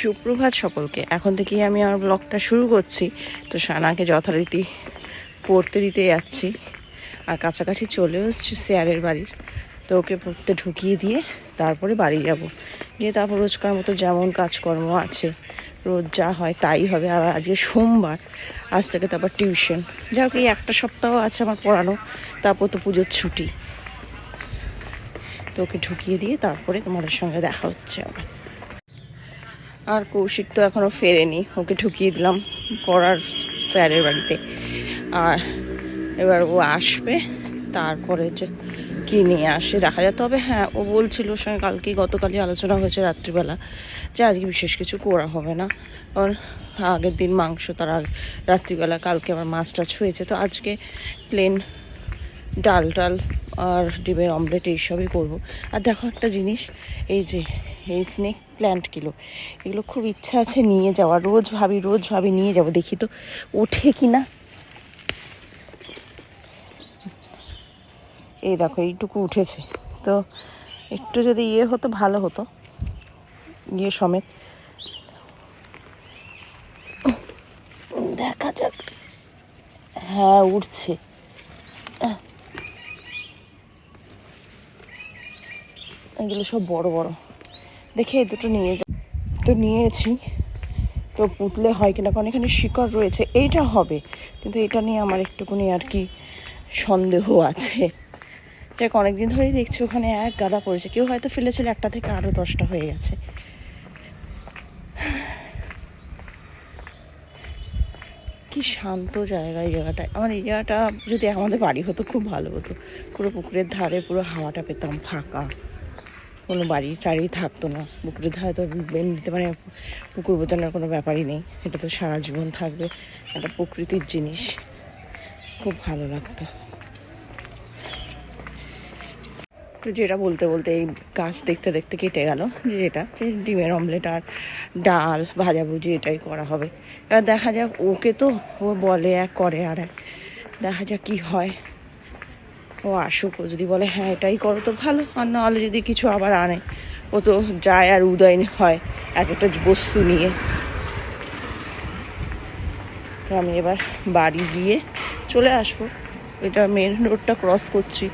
সুপ্রভাত সকলকে। এখন থেকেই আমি আমার ব্লগটা শুরু করছি। তো সানাকে যথারীতি পড়তে দিতে যাচ্ছি। আর কাছাকাছি চলেও এসছি শেয়ারের বাড়ির। তো ওকে পড়তে ঢুকিয়ে দিয়ে তারপরে বাড়ি যাব। গিয়ে তারপর রোজকার মতো যেমন কাজকর্ম আছে, রোজ যা হয় তাই হবে। আর আজকে সোমবার, আজ থেকে তারপর টিউশন। যাই হোক, এই একটা সপ্তাহ আছে আমার পড়ানো। তারপর তো পুজোর ছুটি। তো ওকে ঢুকিয়ে দিয়ে তারপরে তোমাদের সঙ্গে দেখা হচ্ছে আবার। আর কৌশিক তো এখনও ফেরেনি, ওকে ঢুকিয়ে দিলাম পড়ার স্যারের বাড়িতে। আর এবার ও আসবে, তারপরে যে কি নিয়ে আসে দেখা যায় তবে হ্যাঁ ও বলছিল ওর সঙ্গে কালকেই গতকালই আলোচনা হয়েছে রাত্রিবেলা, যে আজকে বিশেষ কিছু করা হবে না। কারণ আগের দিন মাংস তার রাত্রিবেলা, কালকে আবার মাছ টাছ হয়েছে। তো আজকে প্লেন ডাল টাল আর ডিমের অমলেট এইসবই করব। আর দেখো একটা জিনিস, এই যে, এই স্নেক প্ল্যান্ট কিলো। এগুলো খুব ইচ্ছা আছে নিয়ে যাওয়া রোজ ভাবি রোজ ভাবি নিয়ে যাব, দেখি তো ওঠে কি না এই দেখো, এইটুকু উঠেছে। তো একটু যদি ইয়ে হতো, ভালো হতো। ইয়ে সমেত। দেখা যাক। হ্যাঁ উঠছে। এগুলো সব বড় বড়। দেখে দুটো নিয়ে যা তো নিয়েছি। তো পুতলে হয় কিনা, কারণ এখানে শিকড় রয়েছে, এইটা হবে। কিন্তু এটা নিয়ে আমার একটুকুনি আর কি সন্দেহ আছে। যাক, অনেকদিন ধরেই দেখছি ওখানে এক গাদা পড়েছে। কেউ হয়তো ফেলেছিল, একটা থেকে আরও দশটা হয়ে গেছে। কি শান্ত জায়গা এই জায়গাটা আমার এই জায়গাটা যদি আমাদের বাড়ি হতো, খুব ভালো হতো। পুরো পুকুরের ধারে পুরো হাওয়াটা পেতাম ফাঁকা। কোনো বাড়ি টাড়ি থাকতো না। পুকুরের ধারে তো এমনিতে মানে পুকুর বোঝানোর কোনো ব্যাপারই নেই। এটা তো সারা জীবন থাকবে। একটা প্রকৃতির জিনিস। খুব ভালো লাগতো। তো যেটা বলতে বলতে এই গাছ দেখতে দেখতে কেটে গেল যে এটা, যে ডিমের অমলেট আর ডাল ভাজাভুজি এটাই করা হবে। এবার দেখা যাক, ওকে তো ও বলে, এক করে আর এক। দেখা যাক কী হয়। ও আসুক, ও যদি বলে হ্যাঁ এটাই করো তো ভালো, আর নাহলে যদি কিছু আবার আনে। ও তো যায় আর উদয় হয় এক একটা বস্তু নিয়ে। তো আমি এবার বাড়ি গিয়ে চলে আসব। এটা মেন রোডটা ক্রস করছি।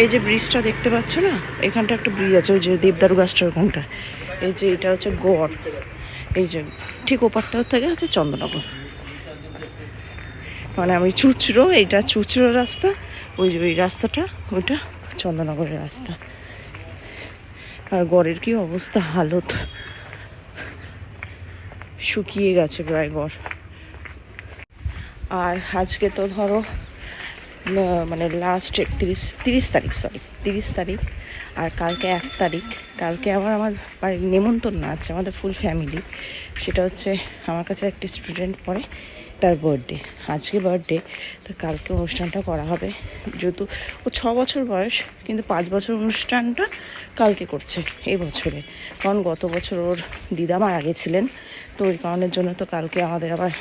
এই যে ব্রিজটা দেখতে পাচ্ছ না? এখানটা একটা ব্রিজ আছে, ওই যে দেবদারু গাছটার ওখানটা এই যে এটা হচ্ছে গড়। এই ঠিক ওপারটাও থেকে হচ্ছে চন্দ্রনগর। মানে আমি চুচড়ো এইটা চুচড়ো রাস্তা, ওই ওই রাস্তাটা, ওইটা চন্দ্রনগরের রাস্তা। আর গড়ের কি অবস্থা, হালত। শুকিয়ে গেছে প্রায় গড়। আর আজকে তো ধরো মানে লাস্ট একত্রিশ, তিরিশ তারিখ সরি তিরিশ তারিখ। আর কালকে এক তারিখ। কালকে আবার আমার বাড়ির নেমন্তন্ন আছে, আমাদের ফুল ফ্যামিলি সেটা হচ্ছে আমার কাছে একটি স্টুডেন্ট পড়ে, তার বার্থডে আজকে বার্থডে তো কালকে অনুষ্ঠানটা করা হবে। যেহেতু ও ছ বছর বয়স, কিন্তু পাঁচ বছর অনুষ্ঠানটা কালকে করছে, এই বছরে। কারণ গত বছর ওর দিদা মারা গেছিলেন, তো ওই কারণের জন্য তো কালকে আমাদের আবার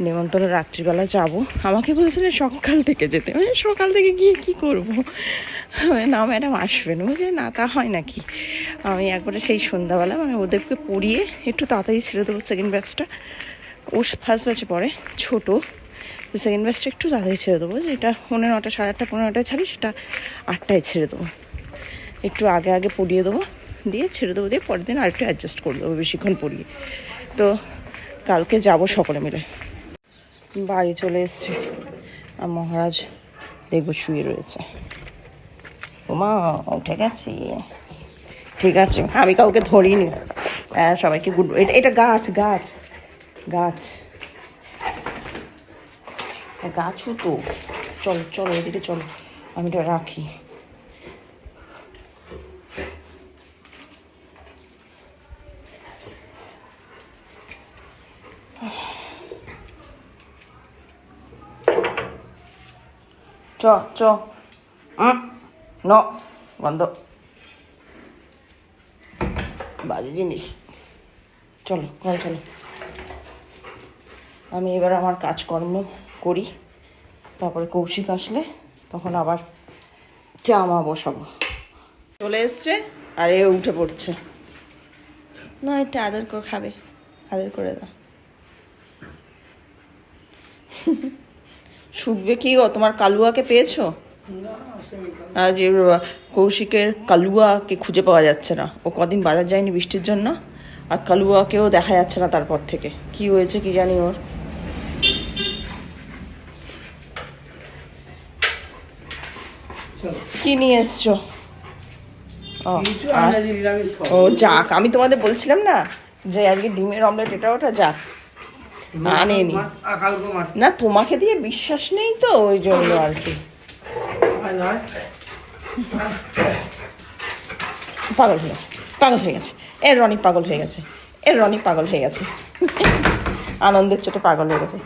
নেমন্তন্ন রাত্রিবেলা যাব। আমাকে বলেছিলেন সকাল থেকে যেতে। মানে সকাল থেকে গিয়ে কি করব? না, ম্যাডাম আসবেন। বুঝলি না, তা হয় নাকি? আমি একবারে সেই সন্ধ্যাবেলা মানে ওদেরকে পড়িয়ে একটু তাড়াতাড়ি ছেড়ে দেবো সেকেন্ড ব্যাচটা ও ফার্স্ট ব্যাচে পড়ে, ছোটো। সেকেন্ড ব্যাচটা একটু তাড়াতাড়ি ছেড়ে দেবো। যেটা পনেরো নটা, সাড়ে আটটা পনেরো নটায় ছাড়ি, সেটা আটটায় ছেড়ে দেবো। একটু আগে আগে পড়িয়ে দেবো, দিয়ে ছেড়ে দেবো, দিয়ে পরের দিন আরেকটু অ্যাডজাস্ট করে দেবো বেশিক্ষণ পড়িয়ে। তো কালকে যাব সকলে মিলে। বাড়ি চলে এসছি। আর মহারাজ দেখব শুয়ে রয়েছে। ওমা, উঠে গেছি। ঠিক আছে, আমি কাউকে ধরিনি। হ্যাঁ সবাইকে গুড, এটা এটা গাছ গাছ গাছ। গাছও তো চলো চলো এদিকে চলো, আমি এটা রাখি। চ ন বন্ধ বাজে জিনিস চলো ঘরে চলো আমি এবার আমার কাজকর্ম করি। তারপরে কৌশিক আসলে, তখন আবার জামা বসাবো। চলে এসছে, আর এ উঠে পড়ছে। না এটা আদর করে, খাবে। আদর করে দাও। শুকবে কি গো? তোমার কালুয়াকে পেয়েছ? যে কৌশিকের কালুয়াকে খুঁজে পাওয়া যাচ্ছে না। ও কদিন বাজার যায়নি বৃষ্টির জন্য আর কালুয়াকেও দেখা যাচ্ছে না তারপর থেকে। কি হয়েছে কি জানি ওর? কি নিয়ে এসছো। ও যাক আমি তোমাদের বলছিলাম না যে আজকে ডিমের অমলেট এটা ওটা যাক। আনেনি। না তোমাকে দিয়ে বিশ্বাস নেই তো ওই জন্য আর কি। পাগল হয়ে গেছে পাগল হয়ে গেছে। এর রনি পাগল হয়ে গেছে এর রনি পাগল হয়ে গেছে। আনন্দের চোটে পাগল হয়ে গেছে।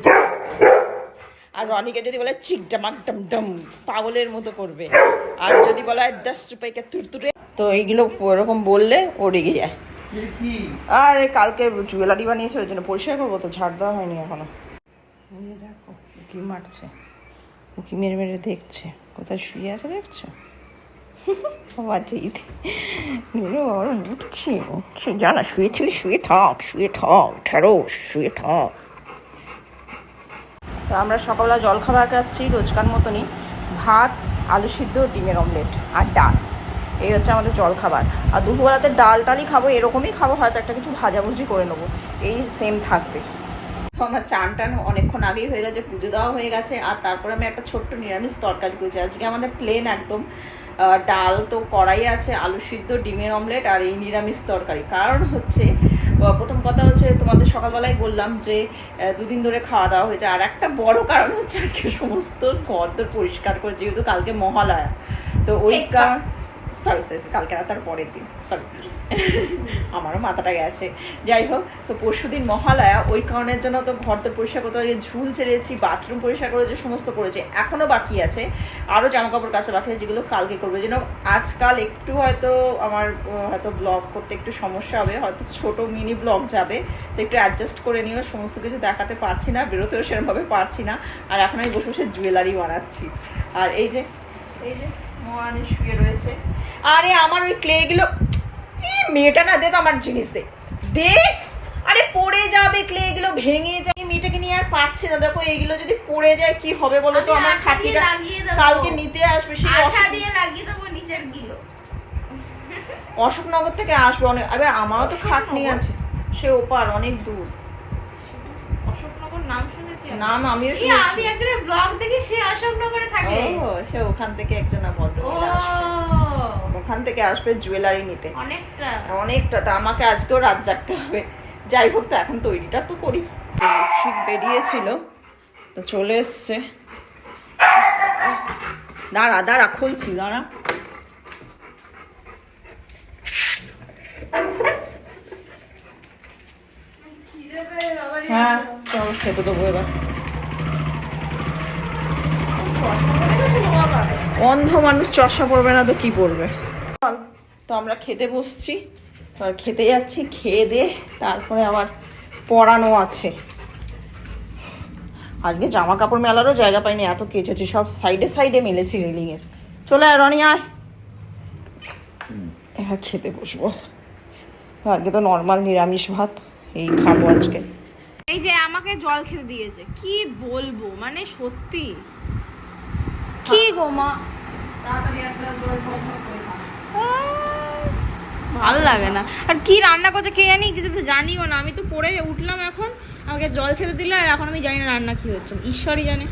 আর রনিকে যদি বলে চিক ডামাক ডম ডম পাগলের মতো করবে। আর যদি বলা হয় দশ রুপাইকে তুরতুরে তো এইগুলো ওরকম বললে ও রেগে যায়? আর, কালকে জুয়েলারি বানিয়েছে, ওই জন্য পরিষ্কার করব, তো ঝাড় দেওয়া হয়নি এখনও। দেখো মারছে। উকি মেরে মেরে দেখছে। কোথায় শুয়ে আছে দেখছ? মাটিতে উঠছি উঠছি। জানা শুয়েছিলি শুয়ে থাক শুয়ে থাক ঢেঁড়স শুয়ে থাক। তো আমরা সকালবেলা জল খাবার খাচ্ছি, রোজকার মতনই। ভাত, আলু সিদ্ধ, ডিমের অমলেট, আর ডাল। এই হচ্ছে আমাদের জল খাবার আর দুপুরবেলাতে ডাল টালই খাব এরকমই খাব হয়তো একটা কিছু ভাজাভুজি করে নেব। এই সেম থাকবে। তো আমার চান টান অনেকক্ষণ আগেই হয়ে গেছে পুজো দেওয়া হয়ে গেছে আর তারপরে আমি একটা ছোট্ট নিরামিষ তরকারি করেছি। আজকে আমাদের প্লেন একদম ডাল তো কড়াই আছে আলু সিদ্ধ ডিমের অমলেট আর এই নিরামিষ তরকারি। কারণ হচ্ছে প্রথম কথা হচ্ছে তোমাদের সকালবেলায় বললাম যে দুদিন ধরে খাওয়া দাওয়া হয়েছে। আর একটা বড় কারণ হচ্ছে আজকে সমস্ত ঘরদোর পরিষ্কার করে যেহেতু কালকে মহালয়া। তো ওই কারণ সরি সরি কালকে রাত তার পরের দিন সরি আমারও মাথাটা গেছে। যাই হোক, তো পরশু দিন মহালয়া, ওই কারণের জন্য তো ঘর তো পরিষ্কার করতে হয় ঝুল ছেড়েছি, বাথরুম পরিষ্কার করেছে, সমস্ত করেছে এখনও বাকি আছে। আরও জামা কাপড় কাছে বাকি আছে, যেগুলো কালকে করবে। যেন আজকাল একটু হয়তো আমার হয়তো ব্লগ করতে একটু সমস্যা হবে, হয়তো ছোট মিনি ব্লগ যাবে, তো একটু অ্যাডজাস্ট করে নিও সমস্ত কিছু দেখাতে পারছি না, বেরোতেও সেরকমভাবে পারছি না। আর এখন আমি বসে বসে জুয়েলারি বানাচ্ছি। আর এই যে এই যে মোয়ানি শুয়ে রয়েছে। আরে আমার ওই ক্লেগুলো মেয়েটা না দে তো আমার জিনিস দে। দে। আরে পড়ে যাবে ক্লে এগুলো ভেঙে যায়। মেয়েটাকে নিয়ে আর পারছে না। দেখো এইগুলো যদি পড়ে যায় কি হবে বলো তো? আমার। কালকে নিতে আসবে সেই আঠা দিয়ে লাগিয়ে দেবো নিচের গিলো। অশোকনগর থেকে আসবে অনেক আরে আমারও তো খাটনি আছে। সে ওপার অনেক দূর। অশোকনগর নাম শুনেছি আমি। নাম আমিও শুনেছি। আমি একজনের ব্লগ দেখি সে অশোকনগরে থাকে। ও সে ওখান থেকে একজন ভদ্র ওখান থেকে আসবে জুয়েলারি নিতে। অনেকটা। অনেকটা তা আমাকে আজকেও রাত জাগতে হবে। যাই হোক তো এখন তৈরিটা তো করি। শীত বেরিয়েছিল তো চলে এসছে। দাঁড়া দাঁড়া খুলছি দাঁড়া। হ্যাঁ চলো খেতে দেবো এবার। অন্ধ মানুষ চশমা পড়বে না তো কি পড়বে তো আমরা খেতে বসছি। আর খেতে যাচ্ছি খেয়ে দিয়ে তারপরে আবার পড়ানো আছে। আজকে জামা কাপড় মেলারও জায়গা পাইনি এত কেচেছি সব সাইডে সাইডে মেলেছি রেলিংয়ের। চলে আয় রনি আয়। এবার খেতে বসবো। আজকে তো নর্মাল নিরামিষ ভাত। এই খাব আজকে। এই যে আমাকে জল খেতে দিয়েছে কি বলব? মানে সত্যি। কি গো মা? ভালো লাগে না। আর কি রান্না করছে কে জানি কিছু তো জানিও না। আমি তো পড়ে উঠলাম এখন আমাকে জল খেতে দিল আর এখন আমি জানি না রান্না কি হচ্ছে। ঈশ্বরই জানে।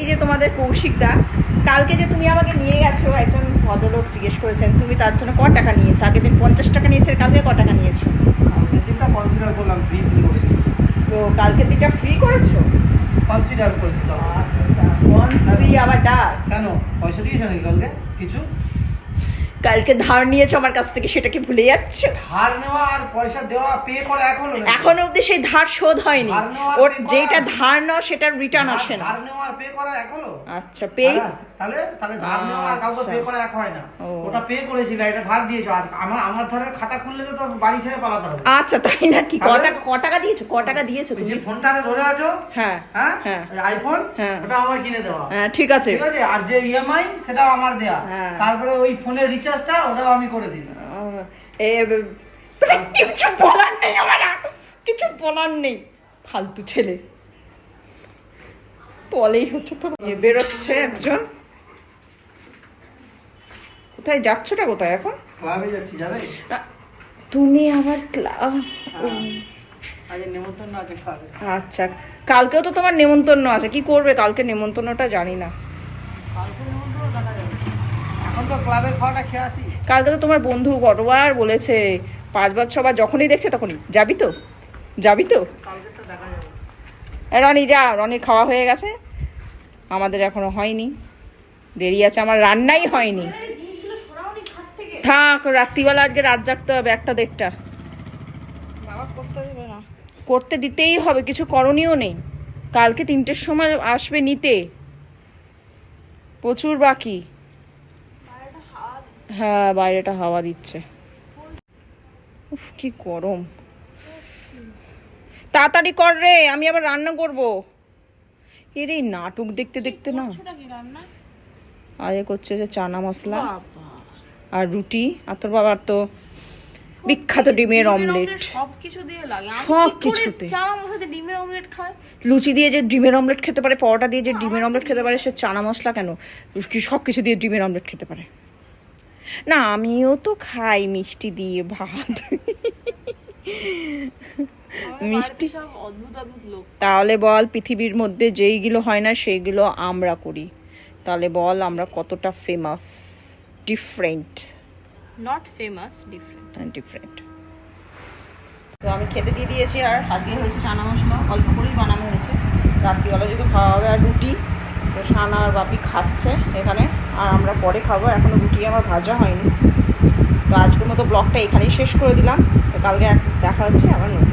এই যে তোমাদের কৌশিক দা কালকে যে তুমি আমাকে নিয়ে গেছো একজন ভদ্রলোক জিজ্ঞেস করেছেন তুমি তার জন্য ক টাকা নিয়েছো? আগের দিন পঞ্চাশ টাকা নিয়েছে কালকে ক টাকা নিয়েছো? দিনটা consider করলাম, free দিয়ে করে দিয়েছি। তো কালকের দিনটা ফ্রি করেছ? Consider করেছি। আচ্ছা ফ্রি আবার ডাক কেন? পয়সা দিয়েছ নাকি কালকে? কিছু? কালকে ধার নিয়েছো আমার কাছ থেকে সেটা কি ভুলে যাচ্ছ? ধার নেওয়া আর পয়সা দেওয়া পে করা নাকি? এখনও অবধি সেই ধার শোধ হয়নি। ওর যেটা ধার নাও সেটার রিটার্ন আসে না। ধার নেওয়া আর পে করা হলো আচ্ছা তারা- তাহলে তাহলে ধার নেওয়া আর কাউকে আচ্ছা। পে করা এক হয় না। ওটা পে করেছিল এটা ধার দিয়েছ। আর আমার আমার ধারের খাতা খুললে তো বাড়ি ছেড়ে পালাতে হবে। আচ্ছা তাই নাকি? ক? টাকা ক টাকা দিয়েছ? ক টাকা দিয়েছ তুমি? ফোনটাতে ধরে আছো? হ্যাঁ হ্যাঁ? হ্যাঁ। আইফোন হ্যাঁ। ওটা আমার কিনে দেওয়া। হ্যাঁ ঠিক আছে। ঠিক আছে? আর যে ইএমআই সেটাও আমার দেয়া। হ্যাঁ। তারপরে ওই ফোনের রিচার্জটা ওটাও আমি করে দিই এ মানে কিছু বলার নেই আমার কিছু বলার নেই। ফালতু ছেলে। বলেই হচ্ছে তো। বেরোচ্ছে একজন। কোথায় যাচ্ছটা কোথায় এখন? ক্লাবে যাচ্ছি যাবে? তুমি আবার ক্লাব আজ নেমন্তন্ন আছে ক্লাবে। আচ্ছা কালকেও তো তোমার নেমন্তন্ন আছে কি করবে কালকে নেমন্তন্নটা জানি না। কালকে তো ক্লাবের খাওয়াটা খেয়ে আসি। কালকে তো তোমার বন্ধু কতবার বলেছে পাঁচ পাঁচবার ছবার যখনই দেখছে তখনই। যাবি তো? যাবি তো? রনি যা রনির খাওয়া হয়ে গেছে। আমাদের এখনও হয়নি। দেরি আছে আমার রান্নাই হয়নি। থেকে রাত্রিবেলা আজকে রাত জাগতে হবে একটা দেড়টা। বাবা করতে দেবে না। করতে দিতেই হবে কিছু করণীয় নেই। কালকে তিনটের সময় আসবে নিতে। প্রচুর বাকি। হ্যাঁ বাইরেটা হাওয়া দিচ্ছে। উফ কি গরম। তাড়াতাড়ি কর রে আমি আবার রান্না করব। এর এই নাটক দেখতে দেখতে না। আগে করছে যে চানা মশলা। আর রুটি আর তোর বাবার তো বিখ্যাত ডিমের অমলেট। সব কিছু দিয়ে লাগে। সব কিছুতে। ডিমের অমলেট খায় লুচি দিয়ে যে ডিমের অমলেট খেতে পারে পরোটা দিয়ে যে ডিমের অমলেট খেতে পারে সে চানা মশলা কেন? সব কিছু দিয়ে ডিমের অমলেট খেতে পারে? না আমিও তো খাই মিষ্টি দিয়ে ভাত। মিষ্টি তাহলে বল পৃথিবীর মধ্যে যেইগুলো হয় না সেইগুলো আমরা করি। তাহলে বল আমরা কতটা famous different not famous different different তো আমি খেতে দিয়ে দিয়েছি আর আজকে হয়েছে চানা মশলা। অল্প করেই বানানো হয়েছে। রাত্রিবেলা যদি খাওয়া হবে আর রুটি তো সানা আর বাপি খাচ্ছে এখানে। আর আমরা পরে খাব। এখনও রুটি আমার ভাজা হয়নি। তো আজকের মতো ব্লগটা এখানেই শেষ করে দিলাম। তো কালকে দেখা হচ্ছে আবার নতুন।